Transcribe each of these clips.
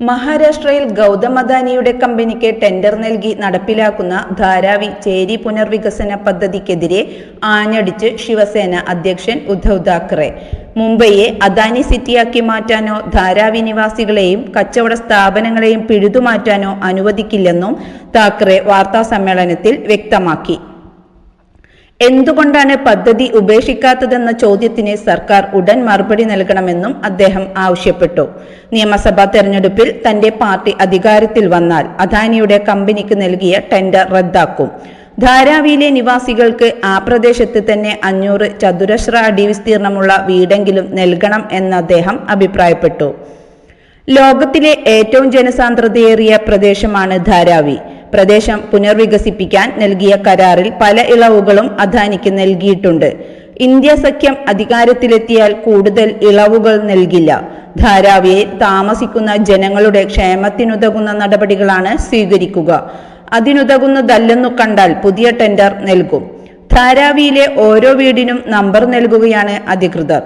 മഹാരാഷ്ട്രയിൽ ഗൗതം അദാനിയുടെ കമ്പനിക്ക് ടെൻഡർ നൽകി നടപ്പിലാക്കുന്ന ധാരാവി ചേരി പുനർവികസന പദ്ധതിക്കെതിരെ ആഞ്ഞടിച്ച് ശിവസേന അധ്യക്ഷൻ ഉദ്ധവ് താക്കറെ. മുംബൈയെ അദാനി സിറ്റിയാക്കി മാറ്റാനോ ധാരാവി നിവാസികളെയും കച്ചവട സ്ഥാപനങ്ങളെയും പിഴുതുമാറ്റാനോ അനുവദിക്കില്ലെന്നും താക്കറെ വാർത്താസമ്മേളനത്തിൽ വ്യക്തമാക്കി. എന്തുകൊണ്ടാണ് പദ്ധതി ഉപേക്ഷിക്കാത്തതെന്ന ചോദ്യത്തിന് സർക്കാർ ഉടൻ മറുപടി നൽകണമെന്നും അദ്ദേഹം ആവശ്യപ്പെട്ടു. നിയമസഭാ തെരഞ്ഞെടുപ്പിൽ തന്റെ പാർട്ടി അധികാരത്തിൽ വന്നാൽ അദാനിയുടെ കമ്പനിക്ക് നൽകിയ ടെൻഡർ റദ്ദാക്കും. ധാരാവിയിലെ നിവാസികൾക്ക് ആ പ്രദേശത്ത് തന്നെ അഞ്ഞൂറ് ചതുരശ്ര അടി വിസ്തീർണമുള്ള വീടെങ്കിലും നൽകണം എന്ന് അദ്ദേഹം അഭിപ്രായപ്പെട്ടു. ലോകത്തിലെ ഏറ്റവും ജനസാന്ദ്രതയേറിയ പ്രദേശമാണ് ധാരാവി. പ്രദേശം പുനർവികസിപ്പിക്കാൻ നൽകിയ കരാറിൽ പല ഇളവുകളും അദാനിക്ക് നൽകിയിട്ടുണ്ട്. ഇന്ത്യ സഖ്യം അധികാരത്തിലെത്തിയാൽ കൂടുതൽ ഇളവുകൾ നൽകില്ല. ധാരാവിയിൽ താമസിക്കുന്ന ജനങ്ങളുടെ ക്ഷേമത്തിനുതകുന്ന നടപടികളാണ് സ്വീകരിക്കുക. അതിനുതകുന്നതല്ലെന്നു കണ്ടാൽ പുതിയ ടെൻഡർ നൽകും. ധാരാവിയിലെ ഓരോ വീടിനും നമ്പർ നൽകുകയാണ് അധികൃതർ.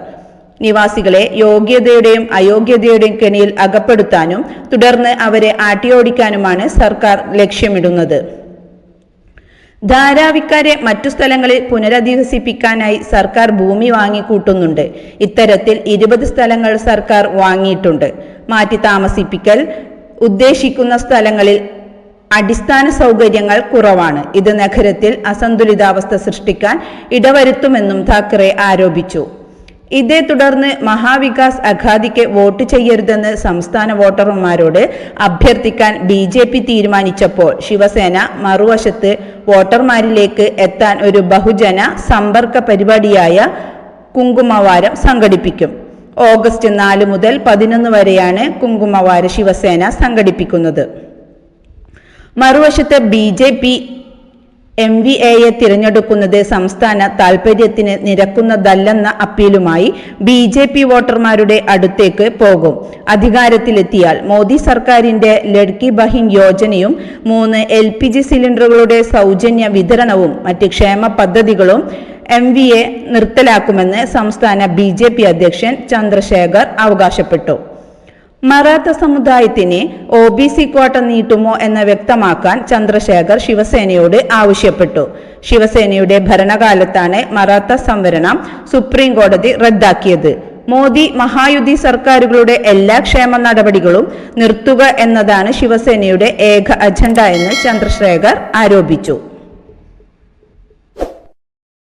നിവാസികളെ യോഗ്യതയുടെയും അയോഗ്യതയുടെയും കെണിയിൽ അകപ്പെടുത്താനും തുടർന്ന് അവരെ ആട്ടിയോടിക്കാനുമാണ് സർക്കാർ ലക്ഷ്യമിടുന്നത്. ധാരാവിക്കാരെ മറ്റു സ്ഥലങ്ങളിൽ പുനരധിവസിപ്പിക്കാനായി സർക്കാർ ഭൂമി വാങ്ങിക്കൂട്ടുന്നുണ്ട്. ഇത്തരത്തിൽ ഇരുപത് സ്ഥലങ്ങൾ സർക്കാർ വാങ്ങിയിട്ടുണ്ട്. മാറ്റി താമസിപ്പിക്കൽ ഉദ്ദേശിക്കുന്ന സ്ഥലങ്ങളിൽ അടിസ്ഥാന സൗകര്യങ്ങൾ കുറവാണ്. ഇത് നഗരത്തിൽ അസന്തുലിതാവസ്ഥ സൃഷ്ടിക്കാൻ ഇടവരുത്തുമെന്നും താക്കറെ ആരോപിച്ചു. ഇതേ തുടർന്ന് മഹാവികാസ് അഘാദിക്ക് വോട്ട് ചെയ്യരുതെന്ന് സംസ്ഥാന വോട്ടർമാരോട് അഭ്യർത്ഥിക്കാൻ ബി ജെ പി തീരുമാനിച്ചപ്പോൾ ശിവസേന മറുവശത്ത് വോട്ടർമാരിലേക്ക് എത്താൻ ഒരു ബഹുജന സമ്പർക്ക പരിപാടിയായ കുങ്കുമവാരം സംഘടിപ്പിക്കും. ഓഗസ്റ്റ് നാല് മുതൽ പതിനൊന്ന് വരെയാണ് കുങ്കുമവാര ശിവസേന സംഘടിപ്പിക്കുന്നത്. മറുവശത്ത് B J P M V എയെ തിരഞ്ഞെടുക്കുന്നത് സംസ്ഥാന താൽപര്യത്തിന് നിരക്കുന്നതല്ലെന്ന അപ്പീലുമായി ബി ജെ പി വോട്ടർമാരുടെ അടുത്തേക്ക് പോകും. അധികാരത്തിലെത്തിയാൽ മോദി സർക്കാരിന്റെ ലഡ്കി ബഹിൻ യോജനയും മൂന്ന് എൽ പി ജി സിലിണ്ടറുകളുടെ സൗജന്യ വിതരണവും മറ്റ് ക്ഷേമ പദ്ധതികളും എം വി എ നിർത്തലാക്കുമെന്ന് സംസ്ഥാന ബി ജെ പി അധ്യക്ഷൻ ചന്ദ്രശേഖർ അവകാശപ്പെട്ടു. മറാത്ത സമുദായത്തിന് ഒ ബി സി കോട്ട നീട്ടുമോ എന്ന് വ്യക്തമാക്കാൻ ചന്ദ്രശേഖർ ശിവസേനയോട് ആവശ്യപ്പെട്ടു. ശിവസേനയുടെ ഭരണകാലത്താണ് മറാത്ത സംവരണം സുപ്രീം കോടതി റദ്ദാക്കിയത്. മോദി മഹായുദ്ധി സർക്കാരുകളുടെ എല്ലാ ക്ഷേമ നടപടികളും നിർത്തുക എന്നതാണ് ശിവസേനയുടെ ഏക അജണ്ട എന്ന് ചന്ദ്രശേഖർ ആരോപിച്ചു.